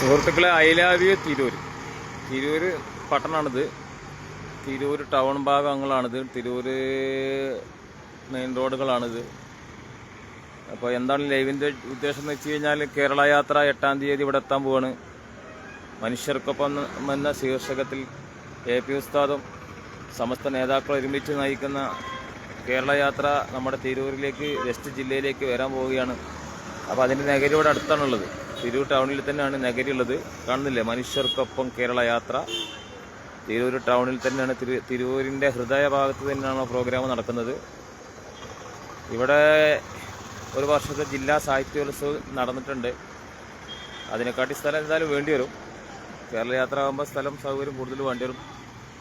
സുഹൃത്തുക്കളെ I love you Tirur Tirur പട്ടണമാണിത് Tirur town ഭാഗങ്ങളാണിത്. Tirur main റോഡുകളാണിത്. അപ്പോൾ എന്താണ് ലൈവിന്റെ ഉദ്ദേശം എന്ന് വെച്ച് കഴിഞ്ഞാൽ കേരള യാത്ര എട്ടാം തീയതി ഇവിടെ എത്താൻ പോവാണ്. മനുഷ്യർക്കൊപ്പം എന്ന ശീർഷകത്തിൽ എ പി ഉസ്താദും സമസ്ത നേതാക്കൾ ഒരുമിച്ച് നയിക്കുന്ന കേരള യാത്ര നമ്മുടെ തിരൂരിലേക്ക് വെസ്റ്റ് ജില്ലയിലേക്ക് വരാൻ പോവുകയാണ്. അപ്പോൾ അതിന്റെ നഗരി ഇവിടെ അടുത്താണുള്ളത്. തിരൂർ ടൗണിൽ തന്നെയാണ് നഗരി ഉള്ളത്. കാണുന്നില്ലേ? മനുഷ്യർക്കൊപ്പം കേരള യാത്ര. തിരൂർ ടൗണിൽ തന്നെയാണ് തിരു തിരൂരിന്റെ ഹൃദയഭാഗത്ത് തന്നെയാണ് പ്രോഗ്രാം നടക്കുന്നത്. ഇവിടെ ഒരു വർഷത്തെ ജില്ലാ സാഹിത്യോത്സവം നടന്നിട്ടുണ്ട്. അതിനെക്കാട്ടി സ്ഥലം എന്തായാലും വേണ്ടി വരും. കേരള യാത്ര ആകുമ്പോൾ സ്ഥലം സൗകര്യം കൂടുതൽ വേണ്ടി വരും.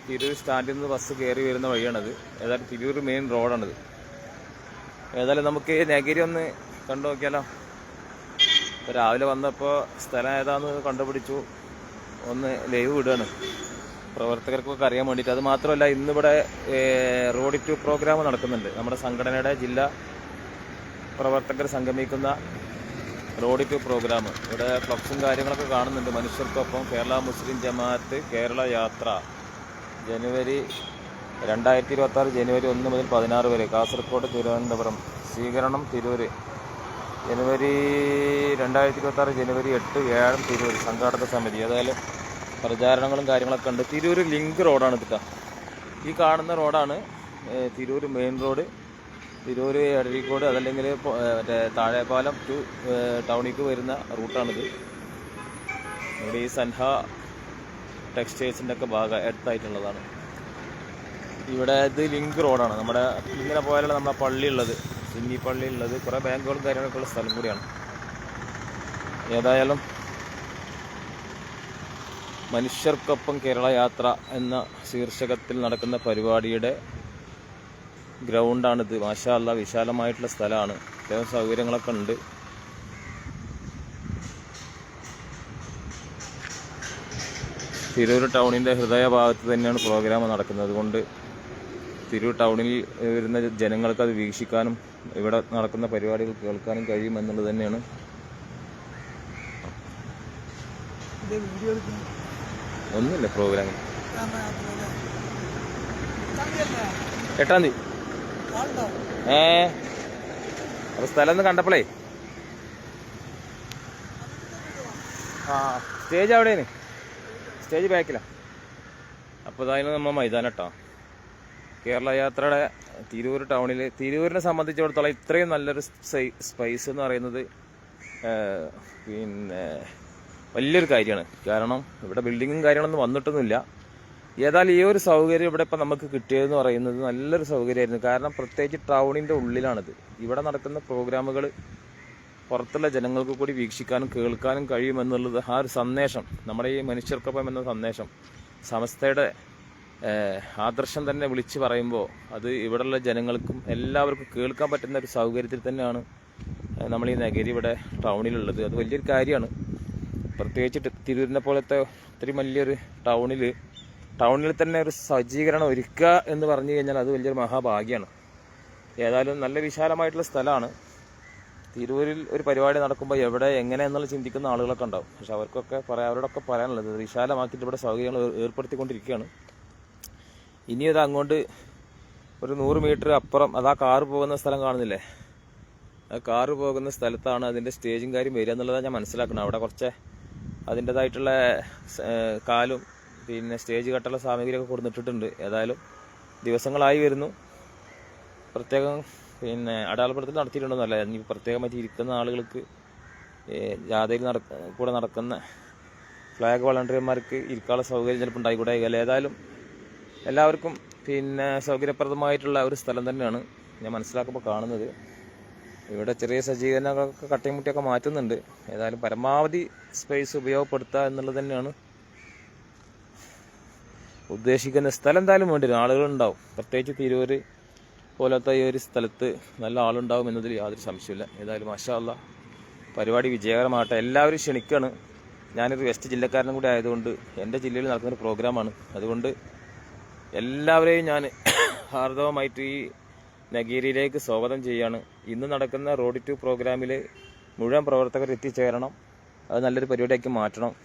തിരൂർ സ്റ്റാൻഡിൽ നിന്ന് ബസ് കയറി വരുന്ന വഴിയാണത്. ഏതായാലും തിരൂർ മെയിൻ റോഡാണിത്. ഏതായാലും നമുക്ക് നഗരി ഒന്ന് കണ്ടു നോക്കിയാലോ? ഇപ്പോൾ രാവിലെ വന്നപ്പോൾ സ്ഥലം ഏതാന്ന് കണ്ടുപിടിച്ചു. ഒന്ന് ലൈവ് വിടുകയാണ് പ്രവർത്തകർക്കൊക്കെ അറിയാൻ വേണ്ടിയിട്ട്. അത് മാത്രമല്ല ഇന്നിവിടെ റോഡ് ടു പ്രോഗ്രാം നടക്കുന്നുണ്ട്. നമ്മുടെ സംഘടനയുടെ ജില്ലാ പ്രവർത്തകർ സംഗമിക്കുന്ന റോഡ് ടു പ്രോഗ്രാം. ഇവിടെ ഫ്ലക്സും കാര്യങ്ങളൊക്കെ കാണുന്നുണ്ട്. മനുഷ്യർക്കൊപ്പം കേരള മുസ്ലിം ജമാഅത്ത് കേരള യാത്ര. ജനുവരി രണ്ടായിരത്തി ഇരുപത്തി ജനുവരി ഒന്ന് മുതൽ പതിനാറ് വരെ കാസർഗോഡ് തിരുവനന്തപുരം. സ്വീകരണം തിരൂർ ജനുവരി രണ്ടായിരത്തി ഇരുപത്തി ആറ് ജനുവരി എട്ട് ഏഴം തിരൂർ സംഘാടക സമിതി. ഏതായാലും പ്രചാരണങ്ങളും കാര്യങ്ങളൊക്കെ ഉണ്ട്. തിരൂർ ലിങ്ക് റോഡാണ് കിട്ടുക ഈ കാണുന്ന റോഡാണ് തിരൂർ മെയിൻ റോഡ്. തിരൂർ എടരിക്കോട് അതല്ലെങ്കിൽ മറ്റേ താഴെപ്പാലം ടു ടൗണിക്ക് വരുന്ന റൂട്ടാണിത്. ഇവിടെ ഈ സൻഹ ടെക്സ്റ്റൈൽസിന്റെ ഒക്കെ ഭാഗം അടുത്തായിട്ടുള്ളതാണ്. ഇവിടെ ഇത് ലിങ്ക് റോഡാണ്. നമ്മുടെ ഇങ്ങനെ പോയാലാണ് നമ്മുടെ പള്ളി ഉള്ളത്. സിന്നി പള്ളി ഉള്ളത് കുറേ ബാങ്കുകളും കാര്യങ്ങളൊക്കെ ഉള്ള സ്ഥലം കൂടിയാണ്. ഏതായാലും മനുഷ്യർക്കൊപ്പം കേരള യാത്ര എന്ന ശീർഷകത്തിൽ നടക്കുന്ന പരിപാടിയുടെ ഗ്രൗണ്ടാണിത് മാഷാല്ല വിശാലമായിട്ടുള്ള സ്ഥലമാണ്. അത്യാവശ്യം സൗകര്യങ്ങളൊക്കെ ഉണ്ട്. തിരൂർ ടൗണിന്റെ ഹൃദയഭാഗത്ത് തന്നെയാണ് പ്രോഗ്രാം നടക്കുന്നത്. അതുകൊണ്ട് തിരൂർ ടൗണിൽ വരുന്ന ജനങ്ങൾക്ക് അത് വീക്ഷിക്കാനും ഇവിടെ നടക്കുന്ന പരിപാടികൾ കേൾക്കാനും കഴിയും എന്നുള്ളത് തന്നെയാണ്. ഒന്നുമില്ല. ചന്തയല്ലേ? എട്ടാം തീയതി? ഏ? അപ്പൊ സ്ഥലം ഒന്ന് കണ്ടപ്പോളേ. ആ സ്റ്റേജ് അവിടെയാണ് സ്റ്റേജ് ബാക്കിലാ അപ്പോൾ അതായത് നമ്മൾ മൈതാനം കേട്ടോ കേരള യാത്രയുടെ തിരൂർ ടൗണിൽ തിരൂരിനെ സംബന്ധിച്ചിടത്തോളം ഇത്രയും നല്ലൊരു സ്പൈസ് എന്ന് പറയുന്നത് പിന്നെ വലിയൊരു കാര്യമാണ്. കാരണം ഇവിടെ ബിൽഡിങ്ങും കാര്യങ്ങളൊന്നും വന്നിട്ടൊന്നുമില്ല. ഏതായാലും ഈ ഒരു സൗകര്യം ഇവിടെ ഇപ്പം നമുക്ക് കിട്ടിയതെന്ന് പറയുന്നത് നല്ലൊരു സൗകര്യമായിരുന്നു. കാരണം പ്രത്യേകിച്ച് ടൗണിന്റെ ഉള്ളിലാണിത്. ഇവിടെ നടക്കുന്ന പ്രോഗ്രാമുകൾ പുറത്തുള്ള ജനങ്ങൾക്ക് കൂടി വീക്ഷിക്കാനും കേൾക്കാനും കഴിയുമെന്നുള്ളത് ആ ഒരു സന്ദേശം നമ്മുടെ ഈ മനുഷ്യർക്കൊപ്പം എന്ന സന്ദേശം സമസ്തയുടെ ആദർശം തന്നെ വിളിച്ച് പറയുമ്പോൾ അത് ഇവിടെയുള്ള ജനങ്ങൾക്കും എല്ലാവർക്കും കേൾക്കാൻ പറ്റുന്ന ഒരു സൗകര്യത്തിൽ തന്നെയാണ് നമ്മൾ ഈ നഗരി ഇവിടെ ടൗണിലുള്ളത്. അത് വലിയൊരു കാര്യമാണ്. പ്രത്യേകിച്ച് തിരൂരിനെ പോലത്തെ ഒത്തിരി വലിയൊരു ടൗണിൽ ടൗണിൽ തന്നെ ഒരു സജ്ജീകരണം ഒരുക്കുക എന്ന് പറഞ്ഞു കഴിഞ്ഞാൽ അത് വലിയൊരു മഹാഭാഗ്യമാണ്. ഏതായാലും നല്ല വിശാലമായിട്ടുള്ള സ്ഥലമാണ്. തിരൂരിൽ ഒരു പരിപാടി നടക്കുമ്പോൾ എവിടെ എങ്ങനെ എന്നുള്ള ചിന്തിക്കുന്ന ആളുകളൊക്കെ ഉണ്ടാവും. പക്ഷെ അവർക്കൊക്കെ പറയാം അവരോടൊക്കെ പറയാനുള്ളത് വിശാലമാക്കിയിട്ട് ഇവിടെ സൗകര്യങ്ങൾ ഏർ- ഏർപ്പെടുത്തിക്കൊണ്ടിരിക്കുകയാണ്. ഇനി അത് അങ്ങോട്ട് ഒരു നൂറ് മീറ്റർ അപ്പുറം അതാ കാറ് പോകുന്ന സ്ഥലം കാണുന്നില്ലേ? ആ കാറ് പോകുന്ന സ്ഥലത്താണ് അതിന്റെ സ്റ്റേജും കാര്യം വരിക എന്നുള്ളതാണ് ഞാൻ മനസ്സിലാക്കുന്നത്. അവിടെ കുറച്ച് അതിന്റെതായിട്ടുള്ള കാലും പിന്നെ സ്റ്റേജ് കട്ടുള്ള സാമഗ്രിയൊക്കെ കൊടുത്തിട്ടുണ്ട് ഏതായാലും ദിവസങ്ങളായി വരുന്നു. പ്രത്യേകം പിന്നെ അടയാളപ്പെടുത്തൽ നടത്തിയിട്ടുണ്ടെന്നല്ല ഇനി പ്രത്യേകമായിട്ട് ഇരിക്കുന്ന ആളുകൾക്ക് ജാഥയിൽ നട കൂടെ നടക്കുന്ന ഫ്ലാഗ് വളണ്ടിയർമാർക്ക് ഇരിക്കാനുള്ള സൗകര്യം ചിലപ്പോൾ ഉണ്ടായിക്കൂടെ ഏതായാലും എല്ലാവർക്കും പിന്നെ സൗകര്യപ്രദമായിട്ടുള്ള ഒരു സ്ഥലം തന്നെയാണ് ഞാൻ മനസ്സിലാക്കുമ്പോൾ കാണുന്നത്. ഇവിടെ ചെറിയ സജ്ജീകരണങ്ങളൊക്കെ കട്ടിയും മുട്ടിയൊക്കെ മാറ്റുന്നുണ്ട്. ഏതായാലും പരമാവധി സ്പേസ് ഉപയോഗപ്പെടുത്തുക എന്നുള്ളത് തന്നെയാണ് ഉദ്ദേശിക്കുന്ന സ്ഥലം എന്തായാലും വേണ്ടി വരും ആളുകളുണ്ടാവും. പ്രത്യേകിച്ച് തിരൂര് പോലത്തെ ഈ ഒരു സ്ഥലത്ത് നല്ല ആളുണ്ടാവും എന്നതിൽ യാതൊരു സംശയമില്ല ഏതായാലും മാഷാ അല്ലാ പരിപാടി വിജയകരമാകട്ടെ. എല്ലാവരും ക്ഷണിക്കുകയാണ് ഞാനൊരു വെസ്റ്റ് ജില്ലക്കാരനും കൂടി ആയതുകൊണ്ട് എന്റെ ജില്ലയിൽ നടക്കുന്ന ഒരു പ്രോഗ്രാമാണ് അതുകൊണ്ട് എല്ലാവരെയും ഞാൻ ഹാർദവമായിട്ട് ഈ നഗീരിയിലേക്ക് സ്വാഗതം ചെയ്യാണ്. ഇന്ന് നടക്കുന്ന റോഡ് ടു പ്രോഗ്രാമിൽ മുഴുവൻ പ്രവർത്തകർ എത്തിച്ചേരണം. അത് നല്ലൊരു പരിപാടിയാക്കി മാറ്റണം.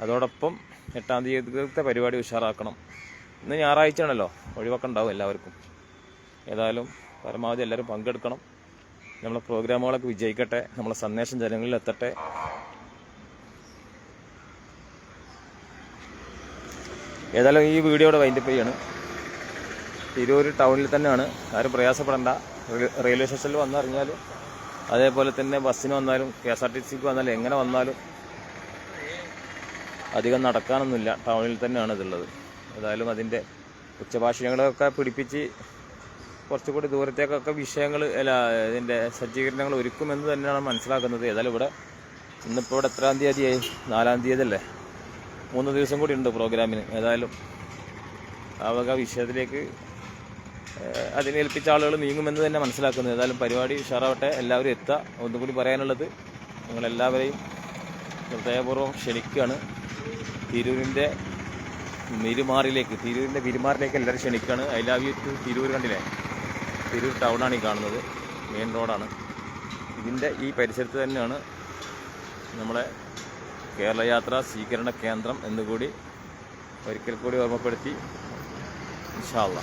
അതോടൊപ്പം എട്ടാം തീയതിത്തെ പരിപാടി ഉഷാറാക്കണം. ഇന്ന് ഞായറാഴ്ച ആണല്ലോ ഒഴിവാക്കണ്ടാവും എല്ലാവർക്കും. ഏതായാലും പരമാവധി എല്ലാവരും പങ്കെടുക്കണം. നമ്മളെ പ്രോഗ്രാമുകളൊക്കെ വിജയിക്കട്ടെ. നമ്മളെ സന്ദേശം ജനങ്ങളിൽ എത്തട്ടെ. ഏതായാലും ഈ വീഡിയോയുടെ വൈൻഡപ്പ് ചെയ്യാണ്. തിരൂർ ടൗണിൽ തന്നെയാണ്. ആരും പ്രയാസപ്പെടേണ്ട. റെയിൽവേ സ്റ്റേഷനിൽ വന്നറിഞ്ഞാൽ അതേപോലെ തന്നെ ബസ്സിന് വന്നാലും കെ എസ് ആർ ടി സിക്ക് വന്നാലും എങ്ങനെ വന്നാലും അധികം നടക്കാനൊന്നുമില്ല. ടൗണിൽ തന്നെയാണ് ഇതുള്ളത്. ഏതായാലും അതിന്റെ ഉച്ചഭാഷണങ്ങളൊക്കെ പിടിപ്പിച്ച് കുറച്ചുകൂടി ദൂരത്തേക്കൊക്കെ വിഷയങ്ങൾ അല്ല ഇതിന്റെ സജ്ജീകരണങ്ങൾ ഒരുക്കുമെന്ന് തന്നെയാണ് മനസ്സിലാക്കുന്നത്. ഏതായാലും ഇവിടെ ഇന്നിപ്പോൾ ഇവിടെ എത്രാം തീയതിയായി? നാലാം തീയതി അല്ലേ? മൂന്ന് ദിവസം കൂടി ഉണ്ട് പ്രോഗ്രാമിന്. ഏതായാലും ആ വക വിഷയത്തിലേക്ക് അതിനേൽപ്പിച്ച ആളുകൾ നീങ്ങുമെന്ന് തന്നെ മനസ്സിലാക്കുന്നു. ഏതായാലും പരിപാടി ഉഷാറാവട്ടെ. എല്ലാവരും എത്തുക. ഒന്നുകൂടി പറയാനുള്ളത് നിങ്ങളെല്ലാവരെയും ഹൃദയപൂർവം ക്ഷണിക്കുകയാണ്. തിരൂരിന്റെ മിരുമാറിലേക്ക് തിരൂരിന്റെ പെരുമാറിലേക്ക് എല്ലാവരും ക്ഷണിക്കുകയാണ്. I love you to Tirur കണ്ടില്ലേ? തിരൂർ ടൗണാണ് ഈ കാണുന്നത്. മെയിൻ റോഡാണ്. ഇതിന്റെ ഈ പരിസരത്ത് തന്നെയാണ് നമ്മളെ കേരള യാത്ര സ്വീകരണ കേന്ദ്രം എന്നുകൂടി ഒരിക്കൽ കൂടി ഓർമ്മപ്പെടുത്തി. ഇൻഷാ അള്ളാ.